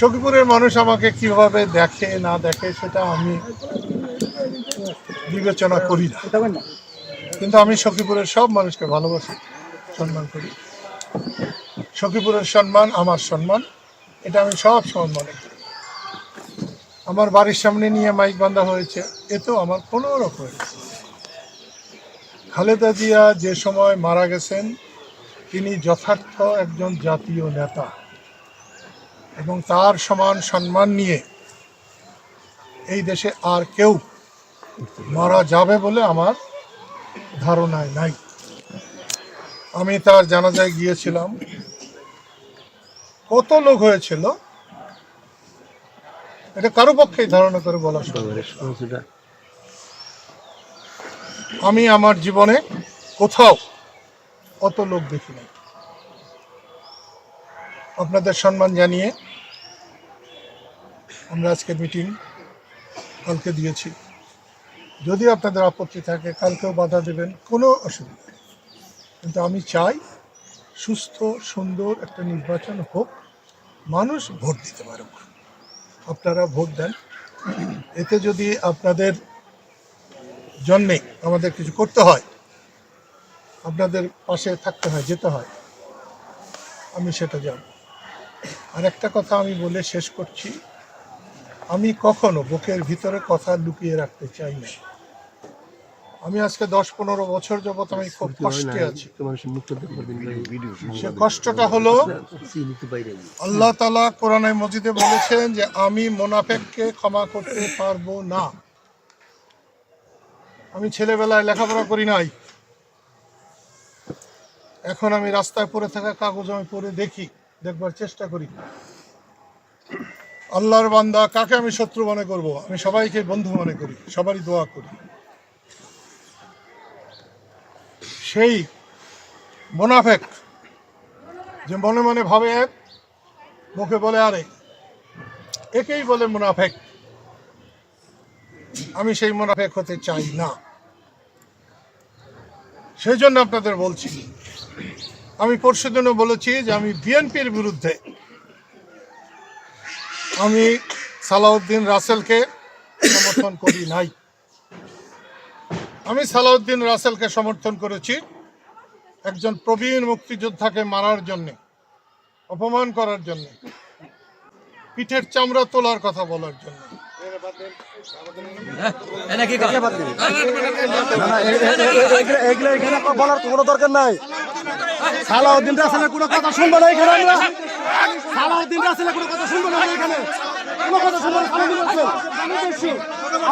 সখীপুরের মানুষ আমাকে কীভাবে দেখে, না দেখে, সেটা আমি বিবেচনা করি না। কিন্তু আমি সখীপুরের সব মানুষকে ভালোবাসি, সম্মান করি। সখীপুরের সম্মান, আমার সম্মান, এটা আমি সব সময় মনে করি। আমার বাড়ির সামনে নিয়ে মাইক বান্ধা হয়েছে এতেও আমার কোনো রকমের খালেদা জিয়া যে সময় মারা গেছেন, তিনি যথার্থ একজন জাতীয় নেতা। এবং তার সমান সম্মান নিয়ে এই দেশে আর কেউ মারা যাবে বলে আমার ধারণায় নাই। আমি তার জানাজায় গিয়েছিলাম। কত লোক হয়েছিল? এটা কারও পক্ষেই ধারণা করে বলা। আমি আমার জীবনে কোথাও অত লোক দেখি নাই। আপনাদের সম্মান জানিয়ে আমরা আজকে মিটিং কালকে দিয়েছি। যদি আপনাদের আপত্তি থাকে, কালকেও বাধা দেবেন, কোনো অসুবিধা কিন্তু আমি চাই সুস্থ, সুন্দর একটা নির্বাচন হোক, মানুষ ভোট দিতে পারুক। আপনারা ভোট দেন। এতে যদি আপনাদের জন্যে আমাদের কিছু করতে হয়, আপনাদের পাশে থাকতে হয়, যেতে হয়, আমি সেটা যাব আর একটা কথা আমি বলে শেষ করছি। আমি কখনো বুকের ভিতরে কথা লুকিয়ে রাখতে চাই না। আমি আজকে দশ পনেরো বছর যাবৎ আমি খুব কষ্টে আছি। সে কষ্টটা হলো আল্লাহ তালা কোরআনে মজিদে বলেছেন যে আমি মোনাফেককে ক্ষমা করতে পারব না। আমি ছেলেবেলায় লেখাপড়া করি নাই। এখন আমি রাস্তায় পড়ে থাকা কাগজ আমি পড়ে দেখি দেখবার চেষ্টা করি। আল্লাহর বান্দা, কাকে আমি শত্রু মনে করব? আমি সবাইকে বন্ধু মনে করি, সবারই দোয়া করি। সেই মোনাফেক যে মনে মনে ভাবে এক মুখে বলে, আরে, একেই বলে মুনাফেক। আমি সেই মুনাফেক হতে চাই না। সেই জন্য আপনাদের বলছি, আমি পরশু দিনও বলেছি যে আমি বিএনপির বিরুদ্ধে আমি সালাউদ্দিন রাসেলকে সমর্থন করি নাই। আমি সালাউদ্দিন রাসেলকে সমর্থন করেছি একজন প্রবীণ মুক্তিযোদ্ধাকে মারার জন্যে, অপমান করার জন্য, পিঠের চামড়া তোলার কথা বলার জন্য। বলার কোনো দরকার নাই। সালাউদ্দিন রাসেলের কোনো কথা শুনব না এখানে আমরা। সালাউদ্দিন রাসেলের কোনো কথা শুনব না এখানে। কোনো কথা শুনব না আমি বলছি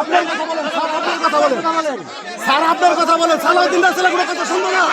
আপনার কথা বলেন স্যার আপনার কথা বলেন। স্যার আপনার কথা বলেন, সালাউদ্দিন রাসেলের কোনো কথা শুনব না।